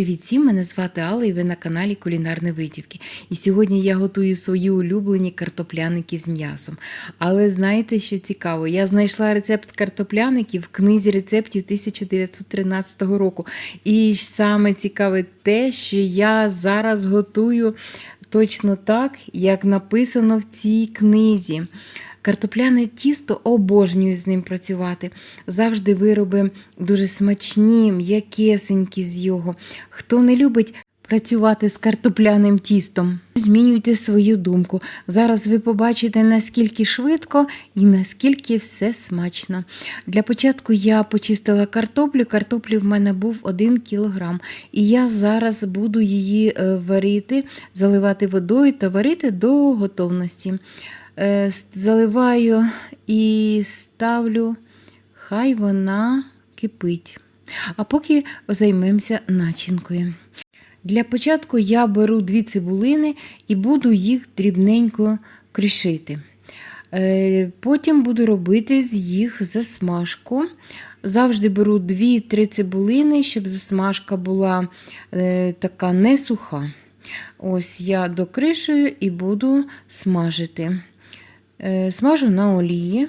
Привіт всім! Мене звати Алла і ви на каналі Кулінарні Витівки. І сьогодні я готую свої улюблені картопляники з м'ясом. Але знаєте, що цікаво? Я знайшла рецепт картопляників в книзі рецептів 1913 року. І саме цікаве те, що я зараз готую точно так, як написано в цій книзі. Картопляне тісто обожнюю з ним працювати. Завжди вироби дуже смачні, м'якесенькі з його. Хто не любить працювати з картопляним тістом, змінюйте свою думку. Зараз ви побачите, наскільки швидко і наскільки все смачно. Для початку я почистила картоплю. Картоплі в мене був 1 кілограм. І я зараз буду її е, варити, заливати водою та варити до готовності. Е, заливаю і ставлю, хай вона кипить. А поки займемося начинкою. Для початку я беру дві цибулини і буду їх дрібненько кришити. Е, Потім буду робити з їх засмажку. Завжди беру 2-3 цибулини, щоб засмажка була е, така не суха. Ось я докришую і буду смажити. Е, Смажу на олії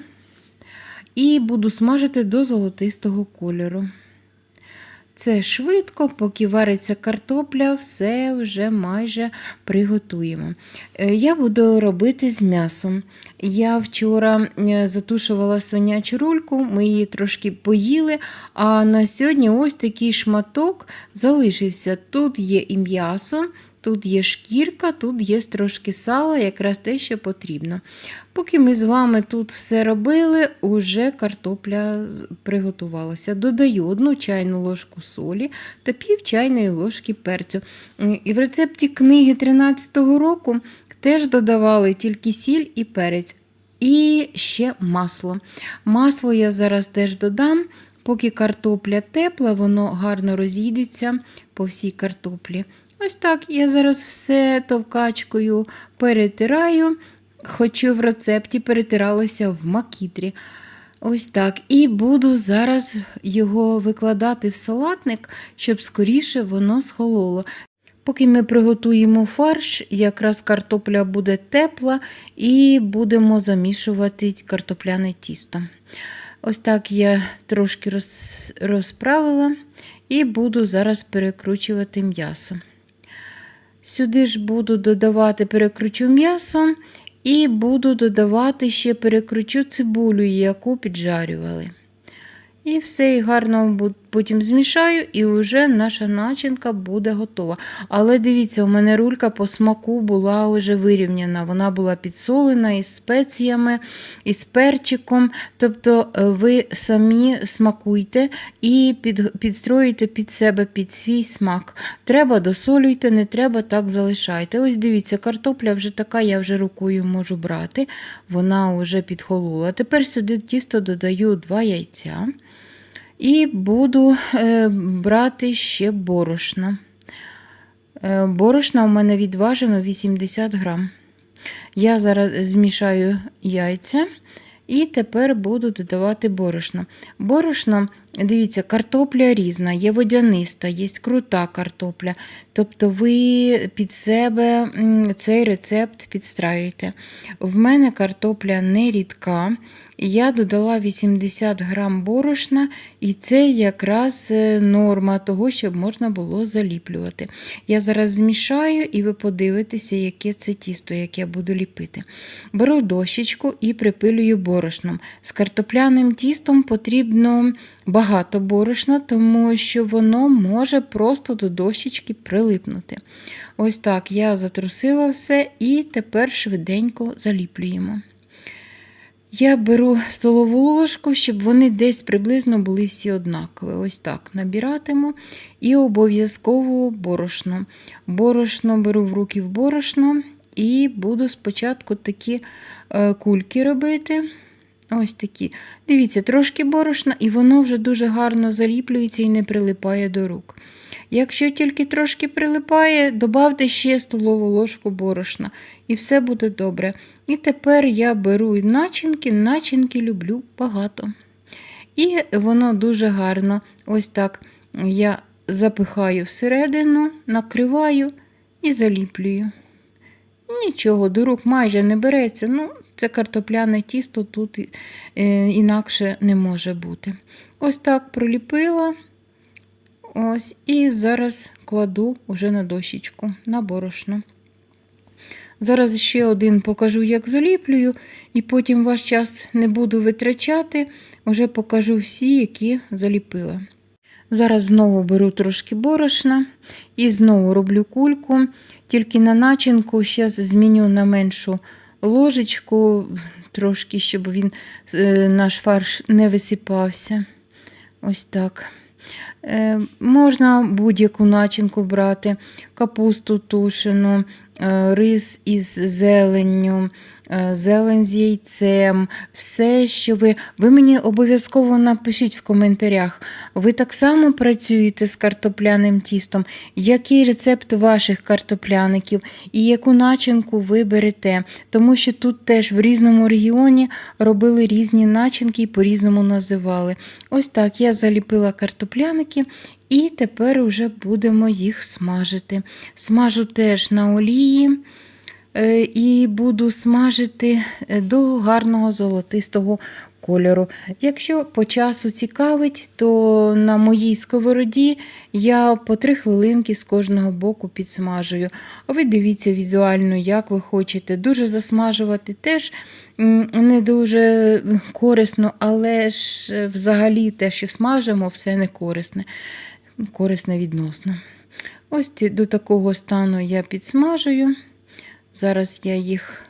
і буду смажити до золотистого кольору. Це швидко, поки вариться картопля, все вже майже приготуємо. Е, Я буду робити з м'ясом. Я вчора е, затушувала свинячу рульку, ми її трошки поїли, а на сьогодні ось такий шматок залишився. Тут є і м'ясо. Тут є шкірка, тут є трошки сала, якраз те, що потрібно. Поки ми з вами тут все робили, уже картопля приготувалася. Додаю одну чайну ложку солі та пів чайної ложки перцю. І в рецепті книги 13-го року теж додавали тільки сіль і перець. І ще масло. Масло я зараз теж додам. Поки картопля тепла, воно гарно розійдеться по всій картоплі. Ось так я зараз все товкачкою перетираю, хоча в рецепті перетиралося в макітрі. Ось так. І буду зараз його викладати в салатник, щоб скоріше воно схололо. Поки ми приготуємо фарш, якраз картопля буде тепла, і будемо замішувати картопляне тісто. Ось так я трошки розправила і буду зараз перекручувати м'ясо. Сюди ж буду додавати перекручу м'ясо і буду додавати ще перекручу цибулю, яку піджарювали. І все і гарно потім змішаю, і вже наша начинка буде готова. Але дивіться, у мене рулька по смаку була вже вирівняна. Вона була підсолена із спеціями, із перчиком. Тобто е, ви самі смакуйте і під, підстроюйте під себе під свій смак. Треба досолюйте, не треба так залишайте. Ось дивіться, картопля вже така, я вже рукою можу брати, вона вже підхолола. Тепер сюди тісто додаю два яйця. І буду е, брати ще борошно. Е, борошна у мене відважено 80 грам. Я зараз змішаю яйця і тепер буду додавати борошно. Борошно, дивіться, картопля різна, є водяниста, є крута картопля. Тобто ви під себе цей рецепт підстраюєте. В мене картопля не рідка. Я додала 80 грам борошна, і це якраз е, норма того, щоб можна було заліплювати. Я зараз змішаю, і ви подивитеся, яке це тісто, яке я буду ліпити. Беру дощечку і припилюю борошном. З картопляним тістом потрібно багато борошна, тому що воно може просто до дощечки прилипнути. Ось так я затрусила все і тепер швиденько заліплюємо. Я беру столову ложку, щоб вони десь приблизно були всі однакові. Ось так набиратиму. І обов'язково борошно. Борошно беру в руки в борошно і буду спочатку такі е, кульки робити. Ось такі. Дивіться, трошки борошна, і воно вже дуже гарно заліплюється і не прилипає до рук. Якщо тільки трошки прилипає, додавте ще столову ложку борошна, і все буде добре. І тепер я беру начинки, начинки люблю багато. І воно дуже гарно, ось так я запихаю всередину, накриваю і заліплюю. Нічого, до рук майже не береться. Ну, це картопляне тісто тут е, інакше не може бути. Ось так проліпила. Ось, і зараз кладу уже на дощечку, на борошно. Зараз ще один покажу, як заліплюю, і потім ваш час не буду витрачати, вже покажу всі, які заліпила. Зараз знову беру трошки борошна і знову роблю кульку, тільки на начинку зараз зміню на меншу ложечку, трошки, щоб він, е, наш фарш не висипався. Ось так. Е, можна будь-яку начинку брати, капусту тушену, е, рис із зеленню, зелень з яйцем, все, що ви. Ви мені обов'язково напишіть в коментарях. Ви так само працюєте з картопляним тістом, який рецепт ваших картопляників і яку начинку ви берете. Тому що тут теж в різному регіоні робили різні начинки і по-різному називали. Ось так я заліпила картопляники. І тепер вже будемо їх смажити. Смажу теж на олії е, і буду смажити е, до гарного золотистого кольору. Якщо по часу цікавить, то на моїй сковороді я по три хвилинки з кожного боку підсмажую. А ви дивіться візуально, як ви хочете. Дуже засмажувати теж не дуже корисно, але ж е, взагалі те, що смажимо, все не корисне корисне відносно. Ось до такого стану я підсмажую. Зараз я їх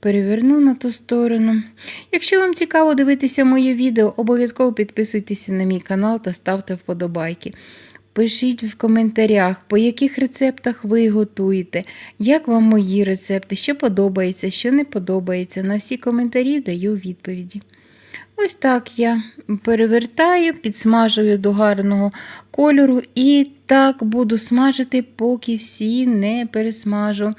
переверну на ту сторону. Якщо вам цікаво дивитися моє відео, обов'язково підписуйтеся на мій канал та ставте вподобайки. Пишіть в коментарях, по яких рецептах ви готуєте, як вам мої рецепти, що подобається, що не подобається. На всі коментарі даю відповіді. Ось так я перевертаю, підсмажую до гарного кольору і так буду смажити, поки всі не пересмажу.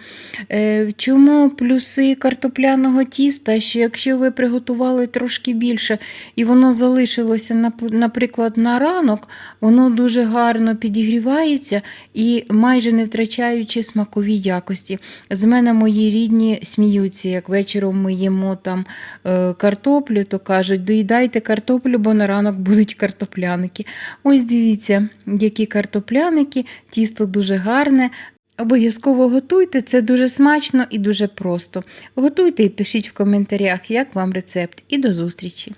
Е, Чому плюси картопляного тіста, що якщо ви приготували трошки більше і воно залишилося, наприклад, на ранок, воно дуже гарно підігрівається і майже не втрачаючи смакові якості. З мене мої рідні сміються, як вечором ми їмо там е, картоплю, то кажуть, доїдайте картоплю, бо на ранок будуть картопляники. Ось дивіться, які картопляники, тісто дуже гарне. Обов'язково готуйте, це дуже смачно і дуже просто. Готуйте і пишіть в коментарях, як вам рецепт. І до зустрічі!